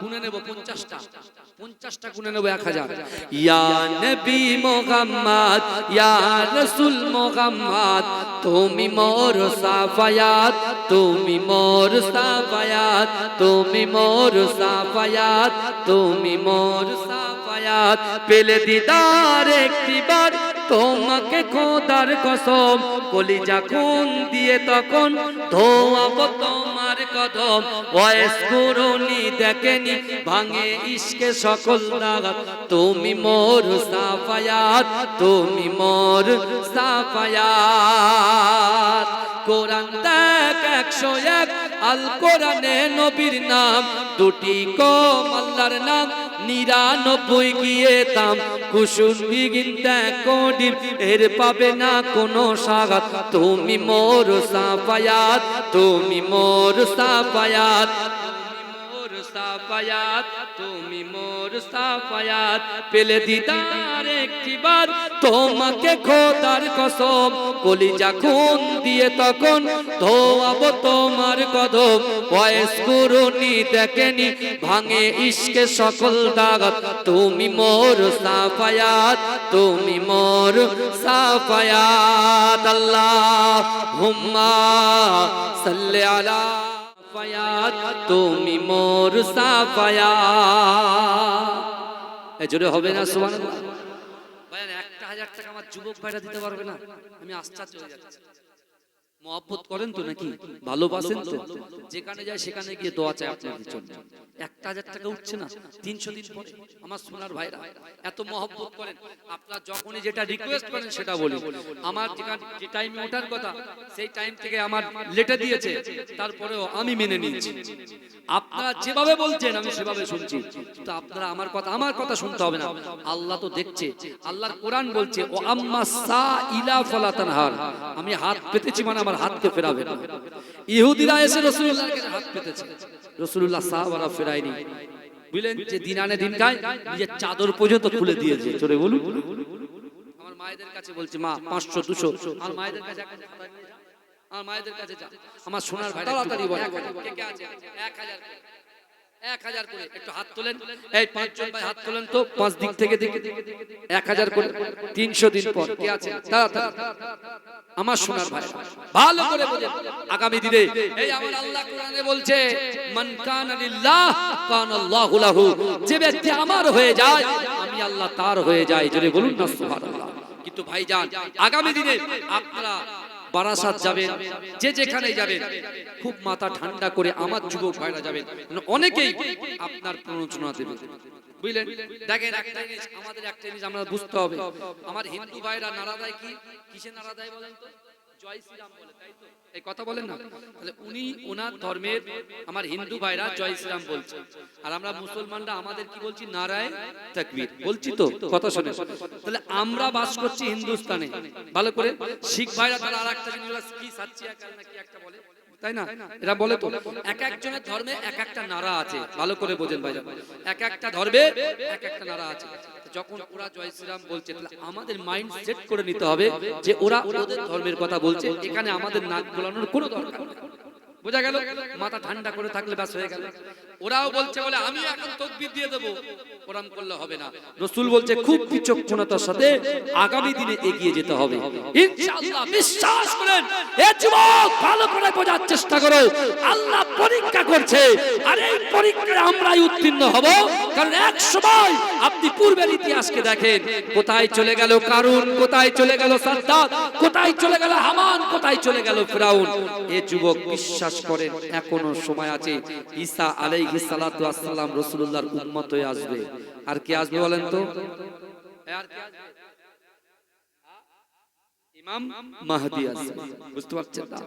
গুনে নেব 50টা 50টা গুনে নেব 1000 ইয়া তুমি মোর সাফায়াত, তুমি মোর সাফায়াত, তুমি মোর সাফায়াত, তুমি মোর সাফায়াত। পেলে দিদার একটিবার তোমাকে খোদার কসম, কলিজা খুন দিয়ে তখন ধোয়াব তোমার কদম, বয়স করুনি দেখেনি, ভাঙে ইশকে সকল দাগাত তুমি মোর সাফায়াত, তুমি মোর সাফায়াত। কোরআন একশো এক আল কোরআনে নবীর নাম। দুটি কম আল্লাহর নাম, নিরানব্বই গিয়ে তাম কুসুম বিগিন কোডিম এর পাবে না কোনো সাগাত। তুমি মোর সাফায়াত, তুমি মোর সাফায়াত। সাফায়াত, তুমি মোর সাফায়াত। পেলে দিদার একটিবার তোমাকে খোদার কসম কলিজা খুন দিয়ে তখন ধোয়াব তোমার কদম। বয়স করুনি দেখেনি, ভাঙে ইশকে সকল দাগত। তুমি মোর সাফায়াত, তুমি মোর সাফায়াত। আল্লাহ হুম্মা সাল্লি আলা সাফায়াত, তুমি মোর সাফায়াত। জোরে হবে না, সুবহানাল্লাহ। একটা টাকা আমার যুবক ভাইরা দিতে পারবে না। আমি আশ্চর্য হয়ে যাচ্ছি। মহব্বত করেন তো নাকি? ভালোবাসেন তো? যেখানে যায় সেখানে গিয়ে দোয়া চায় আপনাদের জন্য একটা হাজার টাকা উঠছে না তিনশো দিন পরে। আমার সোনার ভাইরা এত মহব্বত করেন। আপনার যখনই যেটা রিকোয়েস্ট করেন সেটা বলি। আমার যেখানে যে টাইমে ওঠার কথা সেই টাইম থেকে আমার লেটে দিয়েছে। তারপরেও আমি মেনে নিয়েছি। আপনারা যেভাবে বলছেন আমি সেভাবে শুনছি। তো আপনারা আমার কথা আমার কথা শুনতে হবে না। আল্লাহ তো দেখছে। আল্লাহর কোরআন বলছে ও আম্মা সা ইলা ফালাতানহার আমি হাত পেতেছি মানে আমার হাতকে ফেরাবে। ইহুদিরা এসে রাসূলুল্লাহর কাছে হাত পেতেছে। রসুল্লাহ সাহাবারা ফেরায়নি। বুঝলেন যে দিন আনে দিন খায়, নিজের চাদর পর্যন্ত খুলে দিয়েছে। চলে বলুন। আমার মায়েদের কাছে বলছি, মা, পাঁচশো, দুশো। আমার মায়েদের কাছে। আমার মায়েদের কাছে আমার সোনার তাড়াতাড়ি বলে। কে কে আছে এক হাজার। এক হাজার করে। একটু হাত তোলেন। এই পাঁচজন ভাই হাত তোলেন তো পাঁচ দিক থেকে দিকে। এক হাজার করে। তিনশো দিন পর। কে আছে আমার সোনার ভাই। ভালো করে বোঝেন আগামী দিনে এই আমার আল্লাহ কোরআনে বলছে মান কানা লিল্লাহ কানা আল্লাহু লাহু। যে ব্যক্তি আমার হয়ে যায় আমি আল্লাহ তার হয়ে যাই। জোরে বলুন না সুবহানাল্লাহ। কিন্তু ভাইজান আগামী দিনে আপনারা বারাসাত যাবেন যে যেখানে যাবেন খুব মাথা ঠান্ডা করে আমার যুবক ভাইরা যাবেন অনেকেই আপনার প্ররোচনা দেবে। বুঝলেন? দেখেন, একটা জিনিস, আমাদের একটা জিনিস আমরা বুঝতে হবে। আমার হিন্দু ভাইরা নারা দেয় কি? কিসে নারা দেয় বলেন তো? হিন্দু ভাইরা জয় আর আমরা বাস করছি হিন্দুস্তানে। ভালো করে শিখ ভাইরা তারা কি তাই না? এরা বলে তো, এক একজনের ধর্মে এক একটা নারা আছে। ভালো করে বোঝেন ভাই এক একটা ধর্মে এক একটা নারা আছে। যখন ওরা বলছে, তাহলে আমাদের মাইন্ড সেট করে নিতে হবে যে ওরা ওদের ধর্মের কথা বলছে, এখানে আমাদের নাক গোলানোর কোনো দরকার বোঝা গেল? মাথা ঠান্ডা করে থাকলে ব্যাস হয়ে গেল। ওরাও বলছে বলে, আমি এখন তকবির দিয়ে দেবো। ওরাম করলে হবে না। রসুল বলছে, খুব বিচক্ষণতার সাথে আগামী দিনে এগিয়ে যেতে হবে। বিশ্বাস করেন, এ যুবক ভালো করে বোঝার চেষ্টা করো। আল্লাহ পরীক্ষা করছে। আর এই পরীক্ষায় আমরাই উত্তীর্ণ হব। কারণ এক সময় আপনি পূর্বের ইতিহাসকে দেখেন। কোথায় চলে গেল কারুন, কোথায় চলে গেল সাদ্দাত, কোথায় চলে গেল হামান, কোথায় চলে গেল ফিরাউন। এ যুবক বিশ্বাস করেন, এখনও সময় আছে। ঈসা আলাইহিস সালাতু আসসালাম রাসূলুল্লাহর উম্মত হয়ে আসবে। আর কে আসবে বলেন তো? আর কে ইমাম মাহদি আসবে। বুঝতে পারছেন না?